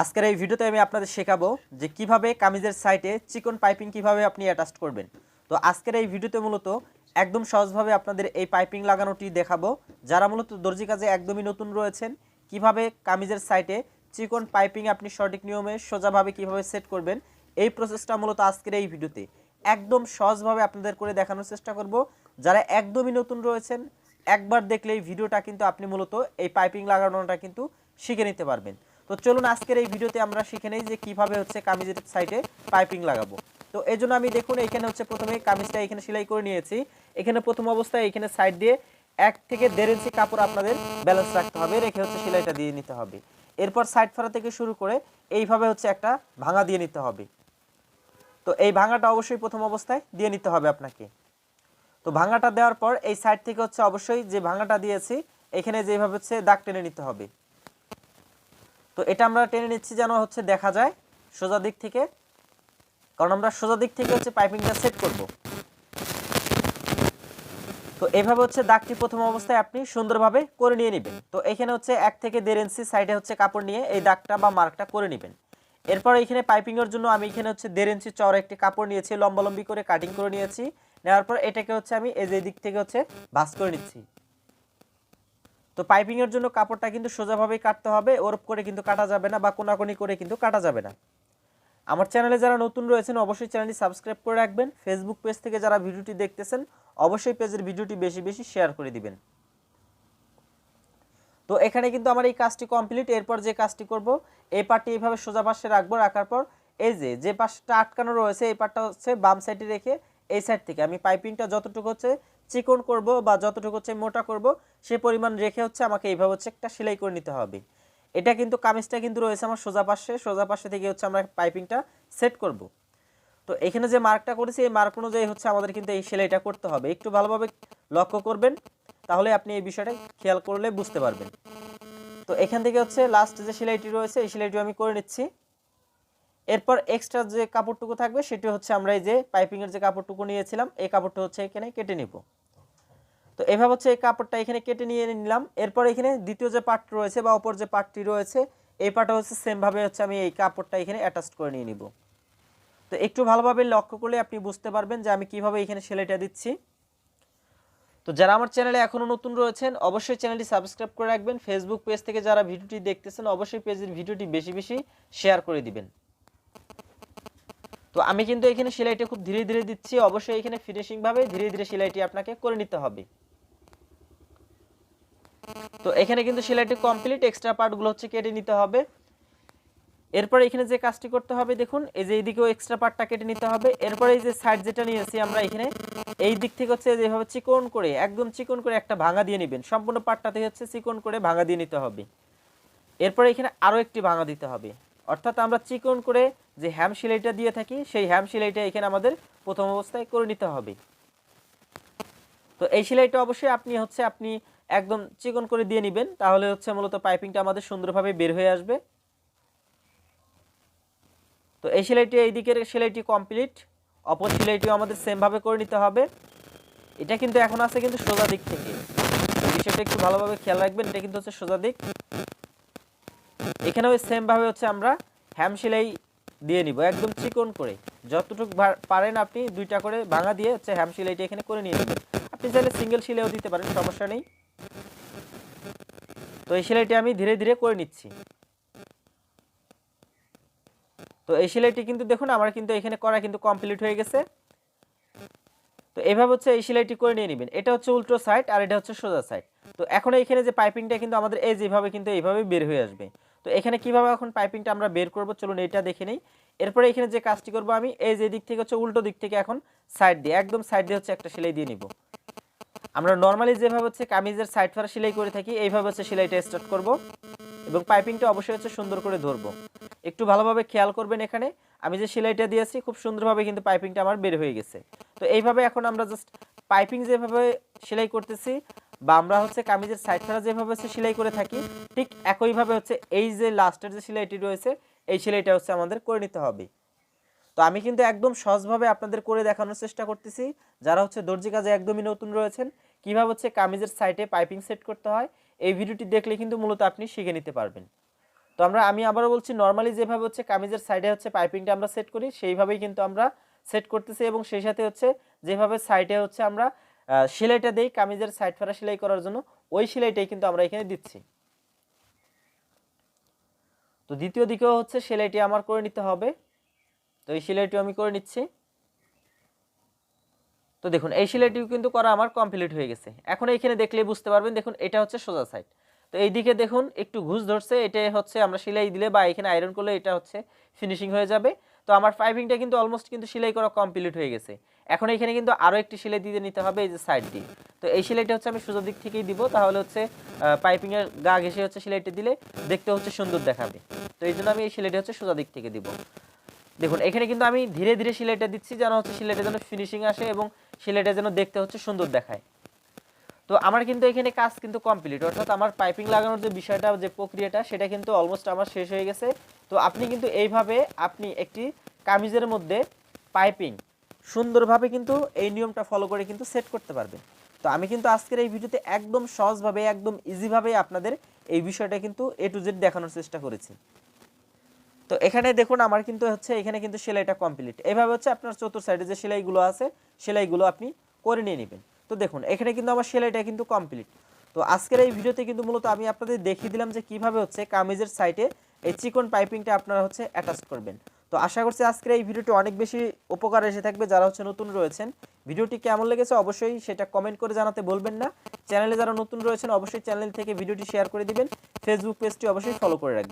আজকের এই ভিডিওতে আমি আপনাদের শেখাবো যে কীভাবে কামিজের সাইটে চিকন পাইপিং কীভাবে আপনি অ্যাটাচ করবেন। তো আজকের এই ভিডিওতে মূলত একদম সহজভাবে আপনাদের এই পাইপিং লাগানোটি দেখাবো, যারা মূলত দর্জি কাজে একদমই নতুন রয়েছেন, কীভাবে কামিজের সাইটে চিকন পাইপিং আপনি সঠিক নিয়মে সোজাভাবে কীভাবে সেট করবেন, এই প্রসেসটা মূলত আজকের এই ভিডিওতে। একদম সহজভাবে আপনাদের করে দেখানোর চেষ্টা করব, যারা একদমই নতুন রয়েছেন, একবার দেখলে এই ভিডিওটা কিন্তু আপনি মূলত এই পাইপিং লাগানোটা কিন্তু শিখে নিতে পারবেন। তো চলুন আজকের এই ভিডিওতে আমরা শিখে নেই যে কীভাবে হচ্ছে কামিজের সাইডে পাইপিং লাগাবো। তো এই জন্য আমি দেখুন এখানে হচ্ছে প্রথমে কামিজটা এখানে সেলাই করে নিয়েছি। এখানে প্রথম অবস্থায় এখানে সাইড দিয়ে এক থেকে দেড় ইঞ্চি কাপড় আপনাদের ব্যালেন্স রাখতে হবে, রেখে হচ্ছে সেলাইটা দিয়ে নিতে হবে। এরপর সাইড ফাড়া থেকে শুরু করে এইভাবে হচ্ছে একটা ভাঙা দিয়ে নিতে হবে। তো এই ভাঙাটা অবশ্যই প্রথম অবস্থায় দিয়ে নিতে হবে আপনাকে। তো ভাঙাটা দেওয়ার পর এই সাইড থেকে হচ্ছে অবশ্যই যে ভাঙাটা দিয়েছি, এখানে যেভাবে হচ্ছে দাগ টেনে নিতে হবে। তো এটা আমরা টেনে নিচ্ছি যেন হচ্ছে দেখা যায় সোজা দিক থেকে। কারণ আমরা সোজা দিক থেকে হচ্ছে পাইপিংটা সেট করব। তো এভাবে হচ্ছে দাগটি প্রথম অবস্থায় আপনি সুন্দরভাবে করে নিয়ে নেবেন। তো এখানে হচ্ছে এক থেকে দেড় ইঞ্চি সাইডে হচ্ছে কাপড় নিয়ে এই দাগটা বা মার্কটা করে নেবেন। এরপর এখানে পাইপিংয়ের জন্য আমি এখানে হচ্ছে দেড় ইঞ্চি চওড়া একটি কাপড় নিয়েছি, লম্বালম্বি করে কাটিং করে নিয়েছি। নেওয়ার পর এটাকে হচ্ছে আমি এই যে দিক থেকে হচ্ছে ভাঁজ করে নিচ্ছি। তো পাইপিংয়ের জন্য কাপড়টা কিন্তু সোজাভাবেই কাটতে হবে, ওরপ করে কিন্তু কাটা যাবে না বা কোনাকুনি করে কিন্তু কাটা যাবে না। আমার চ্যানেলে যারা নতুন রয়েছেন, অবশ্যই চ্যানেলটি সাবস্ক্রাইব করে রাখবেন। ফেসবুক পেজ থেকে যারা ভিডিওটি দেখতেছেন, অবশ্যই পেজের ভিডিওটি বেশি বেশি শেয়ার করে দিবেন। তো এখানে কিন্তু আমার এই কাজটি কমপ্লিট এরপর যে কাজটি করব, এই পার্টটি এইভাবে সোজা পাশে রাখব, রাখার পর এই যে যে পাশটা আটকানো রয়েছে, এই পার্টটা হচ্ছে বাম সাইডে রেখে এই সাইড থেকে আমি পাইপিংটা যতটুকু হচ্ছে চিকন করব বা যতটুকু হচ্ছে মোটা করব, সে পরিমাণ রেখে হচ্ছে আমাকে এইভাবে হচ্ছে একটা সেলাই করে নিতে হবে। এটা কিন্তু কামিজটা কিন্তু রয়েছে আমার সোজা পাশে সোজা পাশে থেকে হচ্ছে আমরা পাইপিংটা সেট করব। তো এখানে যে মার্কটা করেছি, এই মার্ক অনুযায়ী হচ্ছে আমাদের কিন্তু এই সেলাইটা করতে হবে। একটু ভালোভাবে লক্ষ্য করবেন, তাহলে আপনি এই বিষয়টা খেয়াল করলে বুঝতে পারবেন। তো এখান থেকে হচ্ছে লাস্ট যে সেলাইটি রয়েছে, এই সেলাইটি আমি করে নিচ্ছি। এরপর এক্সট্রা যে কাপড়টুকু থাকবে, সেটি হচ্ছে আমরা এই যে পাইপিংয়ের যে কাপড়টুকু নিয়েছিলাম, এই কাপড়টা হচ্ছে এখানে কেটে নিব। তো এভাবে হচ্ছে এই কাপড়টা এখানে কেটে নিয়ে নিলাম। এরপর এখানে দ্বিতীয় যে পার্ট রয়েছে বা অপর যে পার্টটি রয়েছে, এই পার্টটা হচ্ছে সেমভাবে হচ্ছে আমি এই কাপড়টা এখানে অ্যাটাচ করে নিয়ে নিব। তো একটু ভালোভাবে লক্ষ্য করলে আপনি বুঝতে পারবেন যে আমি কীভাবে এখানে সেলাইটা দিচ্ছি। তো যারা আমার চ্যানেলে এখনও নতুন রয়েছেন, অবশ্যই চ্যানেলটি সাবস্ক্রাইব করে রাখবেন। ফেসবুক পেজ থেকে যারা ভিডিওটি দেখতেছেন, অবশ্যই পেজের ভিডিওটি বেশি বেশি শেয়ার করে দিবেন। তো আমি কিন্তু এখানে সেলাইটা খুব ধীরে ধীরে দিচ্ছি। অবশ্যই এখানে ফিনিশিং ভাবে ধীরে ধীরে সেলাইটি আপনাকে করে নিতে হবে। তো এখানে কিন্তু সেলাইটি কমপ্লিট এক্সট্রা পার্টগুলো হচ্ছে কেটে নিতে হবে। এরপর এখানে যে কাজটি করতে হবে, দেখুন, এই যে এইদিকেও এক্সট্রা পার্টটা কেটে নিতে হবে। এরপর এই যে সাইড যেটা নিয়েছি আমরা এখানে, এই দিক থেকে হচ্ছে যেভাবে চিকন করে, একদম চিকন করে একটা ভাঙা দিয়ে নেবেন। সম্পূর্ণ পার্টটাতে হচ্ছে চিকন করে ভাঙা দিয়ে নিতে হবে। এরপর এখানে আরও একটি ভাঙা দিতে হবে। অর্থাৎ আমরা চিকন করে যে হ্যাম সেলাইটা দিয়ে থাকি, সেই হ্যাম সেলাইটা এখানে আমাদের প্রথম অবস্থায় করে নিতে হবে। তো এই সেলাইটা অবশ্যই আপনি হচ্ছে আপনি একদম চিকন করে দিয়ে নেবেন, তাহলে হচ্ছে মূলত পাইপিংটা আমাদের সুন্দরভাবে বের হয়ে আসবে। তো এই সেলাইটি, এই দিকের সেলাইটি কমপ্লিট, অপর সেলাইটিও আমাদের সেমভাবে করে নিতে হবে। এটা কিন্তু এখন আছে কিন্তু সোজা দিক থেকে। বিষয়টা একটু ভালোভাবে খেয়াল রাখবেন, এটা কিন্তু হচ্ছে সোজা দিক। এখানেও সেমভাবে হচ্ছে আমরা হ্যাম সেলাই দিয়ে নিব, একদম চিকন করে। যতটুকু পারেন আপনি দুইটা করে ভাঙা দিয়ে হচ্ছে হ্যাম সেলাইটা এখানে করে নিয়ে নেবেন। আপনি চাইলে সিঙ্গেল সেলাইও দিতে পারেন, সমস্যা নেই। তো এই সেলাইটি আমি ধীরে ধীরে করে নিচ্ছি। তো এই সেলাইটি কিন্তু দেখুন, আমার কিন্তু এখানে করা কিন্তু কমপ্লিট হয়ে গেছে। তো এভাবে হচ্ছে এই সেলাইটি করে নিয়ে নেবেন। এটা হচ্ছে উল্টো সাইড আর এটা হচ্ছে সোজা সাইড তো এখন এখানে যে পাইপিংটা কিন্তু আমাদের এই যেভাবে কিন্তু এইভাবে বের হয়ে আসবে। তো এখানে কীভাবে এখন পাইপিংটা আমরা বের করব? চলুন এটা দেখে নেই। এরপরে এখানে যে কাজটি করব আমি, এই যে দিক থেকে হচ্ছে উল্টো দিক থেকে এখন সাইড দিয়ে, একদম সাইড দিয়ে হচ্ছে একটা সেলাই দিয়ে নিব। আমরা নর্মালি যেভাবে হচ্ছে কামিজের সাইড ফারা সেলাই করে থাকি, এইভাবে হচ্ছে সেলাইটা স্টার্ট করব এবং পাইপিংটা অবশ্যই হচ্ছে সুন্দর করে ধরবো। একটু ভালোভাবে খেয়াল করবেন এখানে, আমি যে সেলাইটা দিয়েছি, খুব সুন্দরভাবে কিন্তু পাইপিংটা আমার বের হয়ে গেছে। তো এইভাবে এখন আমরা জাস্ট পাইপিং যেভাবে সেলাই করতেছি বা আমরা হচ্ছে কামিজের সাইড ফারা যেভাবে হচ্ছে সেলাই করে থাকি, ঠিক একইভাবে হচ্ছে এই যে লাস্টের যে সেলাইটি রয়েছে, এই সেলাইটা হচ্ছে আমাদের করে নিতে হবে। তো আমি কিন্তু একদম সহজভাবে আপনাদের করে দেখানোর চেষ্টা করতেছি। যারা হচ্ছে দর্জি কাজে একদমই নতুন রয়েছেন, কীভাবে হচ্ছে কামিজের সাইটে পাইপিং সেট করতে হয়, এই ভিডিওটি দেখলে কিন্তু মূলত আপনি শিখে নিতে পারবেন। তো আমরা, আমি আবারও বলছি নর্মালি যেভাবে হচ্ছে কামিজের সাইডে হচ্ছে পাইপিংটা আমরা সেট করি, সেইভাবেই কিন্তু আমরা সেট করতেছি এবং সেই সাথে হচ্ছে যেভাবে সাইডে হচ্ছে আমরা সেলাইটা দেই কামিজের সাইড ফেরা সেলাই করার জন্য। ওই সেলাইটাই কিন্তু আমরা এখানে দিচ্ছি। তো দ্বিতীয় দিকেও হচ্ছে সেলাইটি আমার করে নিতে হবে। তো এই সেলাইটিও আমি করে নিচ্ছি। তো দেখুন, এই সেলাইটিও কিন্তু করা আমার কমপ্লিট হয়ে গেছে। এখন এইখানে দেখলেই বুঝতে পারবেন, দেখুন, এটা হচ্ছে সোজা সাইড তো এইদিকে দেখুন, একটু ঘুষ ধরছে এটা হচ্ছে আমরা সেলাই দিলে বা এখানে আয়রন করলে এটা হচ্ছে ফিনিশিং হয়ে যাবে। তো আমার পাইপিংটা কিন্তু অলমোস্ট কিন্তু সেলাই করা কমপ্লিট হয়ে গেছে। এখন এখানে কিন্তু আরও একটি সেলাই দিয়ে নিতে হবে, এই যে সাইড দিয়ে। তো এই সেলাইটা হচ্ছে আমি সোজা দিক থেকেই দিব, তাহলে হচ্ছে পাইপিংয়ের গা ঘেসে হচ্ছে সেলাইটা দিলে দেখতে হচ্ছে সুন্দর দেখাবে। তো এই জন্য আমি এই সেলাইটা হচ্ছে সোজা দিক থেকে দিব। দেখুন, এখানে কিন্তু আমি ধীরে ধীরে সেলাইটা দিচ্ছি যেন হচ্ছে সেলাইটা যেন ফিনিশিং আসে এবং সেলাইটা যেন দেখতে হচ্ছে সুন্দর দেখায়। তো আমার কিন্তু এখানে কাজ কিন্তু কমপ্লিট অর্থাৎ আমার পাইপিং লাগানোর যে বিষয়টা, যে প্রক্রিয়াটা, সেটা কিন্তু অলমোস্ট আমার শেষ হয়ে গেছে। তো আপনি কিন্তু এইভাবে আপনি একটি কামিজের মধ্যে পাইপিং সুন্দরভাবে কিন্তু এই নিয়মটা ফলো করে কিন্তু সেট করতে পারবেন তো আমি কিন্তু আজকের এই ভিডিওতে একদম সহজভাবে, একদম ইজিভাবে আপনাদের এই বিষয়টা কিন্তু এ টু জেড দেখানোর চেষ্টা করেছি। তো এখানে দেখুন, আমার কিন্তু হচ্ছে, এখানে কিন্তু সেলাইটা কমপ্লিট এভাবে হচ্ছে আপনার চতুর সাইডে যে সেলাইগুলো আছে, সেলাইগুলো আপনি করে নিয়ে নেবেন। তো দেখুন, এখানে কিন্তু আমার সেলাইটা কিন্তু কমপ্লিট তো আজকের এই ভিডিওতে কিন্তু মূলত আমি আপনাদের দেখিয়ে দিলাম যে কীভাবে হচ্ছে কামিজের সাইডে এই চিকন পাইপিংটা আপনারা হচ্ছে অ্যাটাচ করবেন। তো আশা করছি আজকের এই ভিডিওটি অনেক বেশি উপকার এসে থাকবে যারা হচ্ছে নতুন রয়েছেন। ভিডিওটি কেমন লেগেছে অবশ্যই সেটা কমেন্ট করে জানাতে বলবেন না। চ্যানেলে যারা নতুন রয়েছেন, অবশ্যই চ্যানেল থেকে ভিডিওটি শেয়ার করে দিবেন। ফেসবুক পেজটি অবশ্যই ফলো করে রাখবেন।